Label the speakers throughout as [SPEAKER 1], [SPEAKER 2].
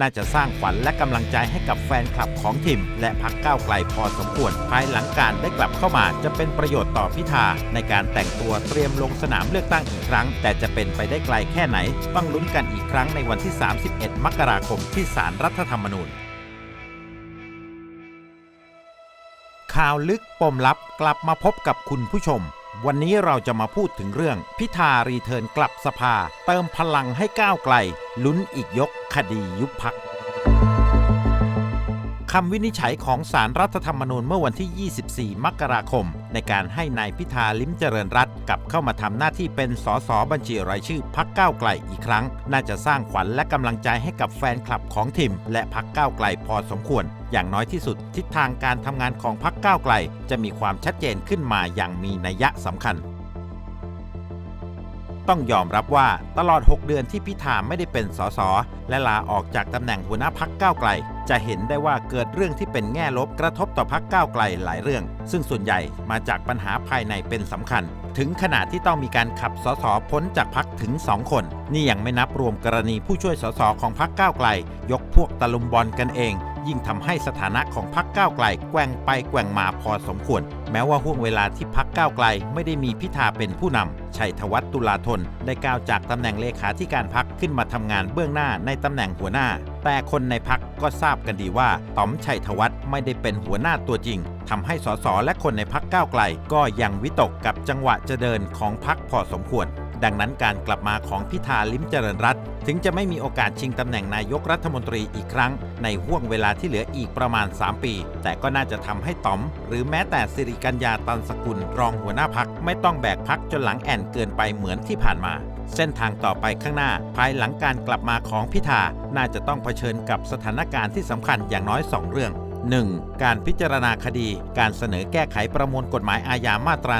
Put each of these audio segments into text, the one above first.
[SPEAKER 1] น่าจะสร้างขวัญและกำลังใจให้กับแฟนคลับของทีมและพักก้าวไกลพอสมควร ภายหลังการได้กลับเข้ามาจะเป็นประโยชน์ต่อพิธา ในการแต่งตัวเตรียมลงสนามเลือกตั้งอีกครั้ง แต่จะเป็นไปได้ไกลแค่ไหน ต้องลุ้นกันอีกครั้งในวันที่ 31 มกราคมที่ศาลรัฐธรรมนูญข่าวลึกปมลับกลับมาพบกับคุณผู้ชม วันนี้เราจะมาพูดถึงเรื่อง พิธารีเทิร์นกลับสภา เติมพลังให้ก้าวไกล ลุ้นอีกยกคดียุบพักคำวินิจฉัยของสารรัฐธรรมนูญเมื่อวันที่ 24 มกราคม ในการให้นายพิธาลิ้มเจริญรัต กลับเข้ามาทำหน้าที่เป็นสสบัญชีรายชื่อพักก้าวไกลอีกครั้ง น่าจะสร้างขวัญและกำลังใจให้กับแฟนคลับของทีมและพักก้าวไกลพอสมควร อย่างน้อยที่สุด ทิศทางการทำงานของพักก้าวไกล จะมีความชัดเจนขึ้นมาอย่างมีนัยยะสำคัญ ต้องยอมรับว่าตลอด 6 เดือนที่พิธาไม่ได้เป็นสสและลาออกจากตำแหน่งหัวหน้าพักก้าวไกล จะเห็นได้ว่าเกิดเรื่องที่เป็นแง่ลบกระทบต่อพักก้าวไกลหลายเรื่อง ซึ่งส่วนใหญ่มาจากปัญหาภายในเป็นสำคัญ ถึงขนาดที่ต้องมีการขับสสพ้นจากพักถึง 2 คน นี่ยังไม่นับรวมกรณีผู้ช่วยสสของพักก้าวไกล ยกพวกตะลุมบอลกันเอง ยิ่งทำให้สถานะของพักก้าวไกลแกว่งไปแกว่งมาพอสมควร แม้ว่าห่วงเวลาที่พักก้าวไกลไม่ได้มีพิธาเป็นผู้นำชัยธวัฒน์ตุลาธนได้ก้าวจากตำแหน่งเลขาธิการพักขึ้นมาทำงานเบื้องหน้าในตำแหน่งหัวหน้า แต่คนในพักก็ทราบกันดีว่าต๋อมชัยธวัฒ ไม่ได้เป็นหัวหน้าตัวจริงทำให้สสและคนในพักก้าวไกล ก็ยังวิตกกับจังหวะจะเดินของพักพอสมควร ดังนั้นการกลับมาของพิธาลิ้มเจริญรัตถึงจะไม่มีโอกาสชิงตำแหน่งนายกรัฐมนตรีอีกครั้ง ในห่วงเวลาที่เหลืออีกประมาณ 3 ปี แต่ก็น่าจะทำให้ต๋อม หรือแม้แต่สิริกัญญาตันสกุลรองหัวหน้าพักไม่ต้องแบกพักจนหลังแอนเกินไปเหมือนที่ผ่านมา เส้นทางต่อไปข้างหน้า ภายหลังการกลับมาของพิธา น่าจะต้องเผชิญกับสถานการณ์ที่สำคัญอย่างน้อย 2 เรื่อง 1. การพิจารณาคดี การเสนอแก้ไขประมวลกฎหมายอาญามาตรา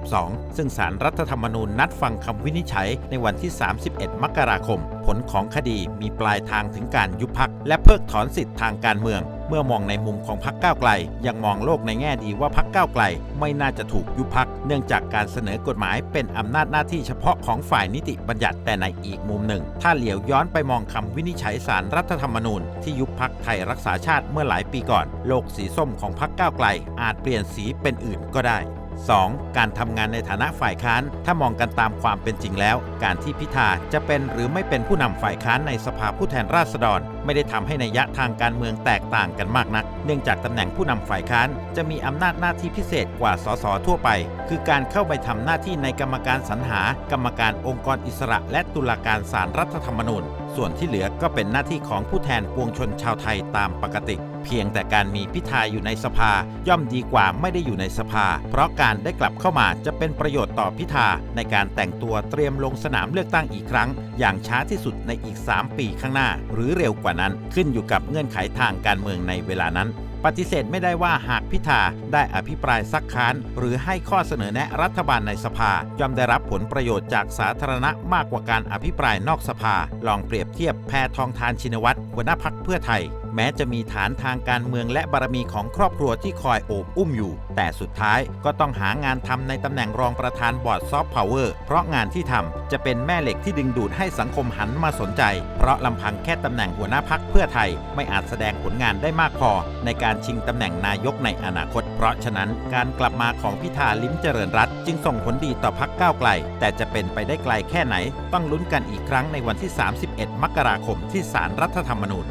[SPEAKER 1] 112 ซึ่งสารรัฐธรรมนูญนัดฟังคำวินิจฉัยในวันที่ 31 มกราคม ผลของคดีมีปลายทางถึงการยุบพักและเพิกถอนสิทธิทางการเมือง เมื่อมองในมุมของพักก้าวไกล ยังมองโลกในแง่ดีว่าพักก้าวไกล ไม่น่าจะถูกยุบพัก เนื่องจากการเสนอกฎหมายเป็นอำนาจหน้าที่เฉพาะของฝ่ายนิติบัญญัติแต่ในอีกมุมหนึ่ง ถ้าเหลียวย้อนไปมองคำวินิจฉัยสารรัฐธรรมนูญที่ยุบพักไทยรักษาชาติเมื่อหลายปีก่อน โลกสีส้มของพักก้าวไกล อาจเปลี่ยนสีเป็นอื่นก็ได้ 2. การทำงานในฐานะฝ่ายค้าน ถ้ามองกันตามความเป็นจริงแล้ว การที่พิธาจะเป็นหรือไม่เป็นผู้นำฝ่ายค้านในสภาผู้แทนราษฎร ไม่ได้ทำให้นัยยะทางการเมืองแตกต่างกันมากนัก เนื่องจากตำแหน่งผู้นำฝ่ายค้าน จะมีอำนาจหน้าที่พิเศษกว่าสสทั่วไป คือการเข้าไปทำหน้าที่ในกรรมการสรรหา กรรมการองค์กรอิสระ และตุลาการศาลรรัฐธรรมนูญ ส่วนที่เหลือก็เป็นหน้าที่ของผู้แทนปวงชนชาวไทยตามปกติ เพียงแต่การมีพิธาอยู่ในสภา ย่อมดีกว่าไม่ได้อยู่ในสภา เพราะการได้กลับเข้ามาจะเป็นประโยชน์ต่อพิธาในการแต่งตัวเตรียมลงสนามเลือกตั้งอีกครั้ง อย่างช้าที่สุดในอีก 3 ปีข้างหน้า หรือเร็วกว่านั้นขึ้นอยู่กับเงื่อนไขทางการเมืองในเวลานั้นปฏิเสธไม่ได้ว่าหากพิธาได้อภิปรายซักค้าน หรือให้ข้อเสนอแนะรัฐบาลในสภาย่อมได้รับผลประโยชน์จากสาธารณะมากกว่าการอภิปรายนอกสภา ลองเปรียบเทียบแพทองทานชินวัตรหัวหน้าพักเพื่อไทย แม้จะมีฐานทางการเมืองและบารมีของครอบครัวที่คอยโอบอุ้มอยู่ แต่สุดท้ายก็ต้องหางานทำในตำแหน่งรองประธานบอร์ดซอฟต์พาวเวอร์เพราะงานที่ทำจะเป็นแม่เหล็กที่ดึงดูดให้สังคมหันมาสนใจ เพราะลำพังแค่ตำแหน่งหัวหน้าพักเพื่อไทย ไม่อาจแสดงผลงานได้มากพอในการการชิงตำแหน่งนายกในอนาคต เพราะฉะนั้นการกลับมาของพิธาลิ้มเจริญรัตจึงส่งผลดีต่อพักก้าวไกล แต่จะเป็นไปได้ไกลแค่ไหน ต้องลุ้นกันอีกครั้งในวันที่ 31 มกราคมที่ศาลรัฐธรรมนูญ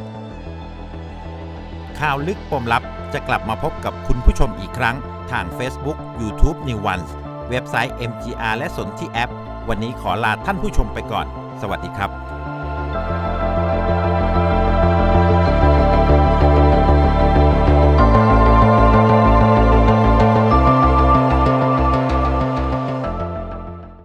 [SPEAKER 1] ข่าวลึกปมลับจะกลับมาพบกับคุณผู้ชมอีกครั้ง ทาง Facebook YouTube New Ones เว็บไซต์ MGR และสนที่แอป วันนี้ขอลาท่านผู้ชมไปก่อน สวัสดีครับ